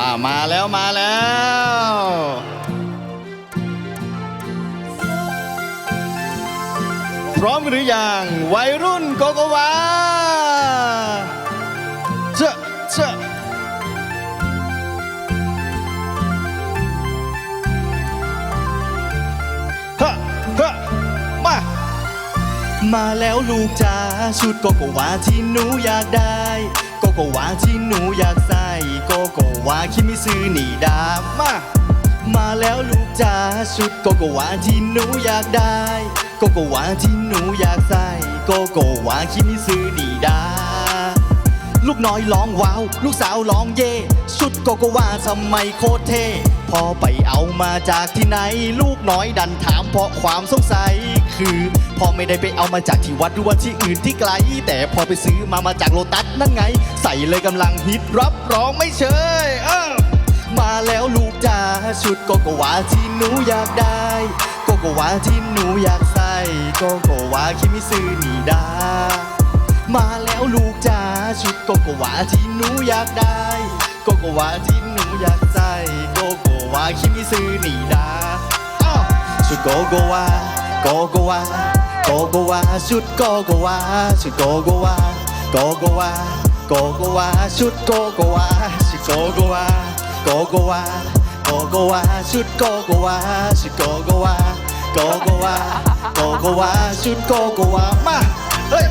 อ่ามาแล้วมาแล้วพร้อมหรือยังวัยรุ่นโกโกวาเจอะเจอะฮะฮะมา มาแล้วลูกจ๋าชุดโกโกวาที่หนูอยากได้ โกโกวาที่หนูอยากใส่ โกโกวาคิมิซึหนีดามามาแล้วลูกจ๋าชุดโกโกวาที่หนูอยากได้ โกโกวาที่หนูอยากใส่ โกโกวาคิมิซึหนีดา ลูกน้อยร้องว้าว ลูกสาวร้องเย่ชุดโกโกวาทำไมโคตรเท่ พอไปเอามาจากที่ไหน ลูกน้อยดันถามเพราะความสงสัย คือพ่อไม่ได้ไปเอามาจากที่วัดหรือว่าที่อื่นที่ไกล แต่พอไปซื้อมามาจากโลตัสนั่นไง ใส่เลยกำลังฮิตรับรองไม่เชยเออมาแล้วลูกจ๋าชุดโกโกวาที่หนูอยากได้โกโกวาที่หนูอยากใส่โกโกวาคิมิซึนิดามาแล้วลูกจ๋าชุดโกโกวาที่หนูอยากได้โกโกวาที่หนูอยากใส่ โกโกวาคิมิซึนิดาอ้าวชุดโกโกวาโกโกวาโกโกวาชุดโกโกวาชุดโกโกวาโกโกวาโกโกวาชุดโกโกวาชุดโกโกวาโกโกวาโกโกวาชุดโกโกวาชุดโกโกวาโกโกวาโกโกวาชุดโกโกวามาเฮ้ย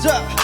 เจ้า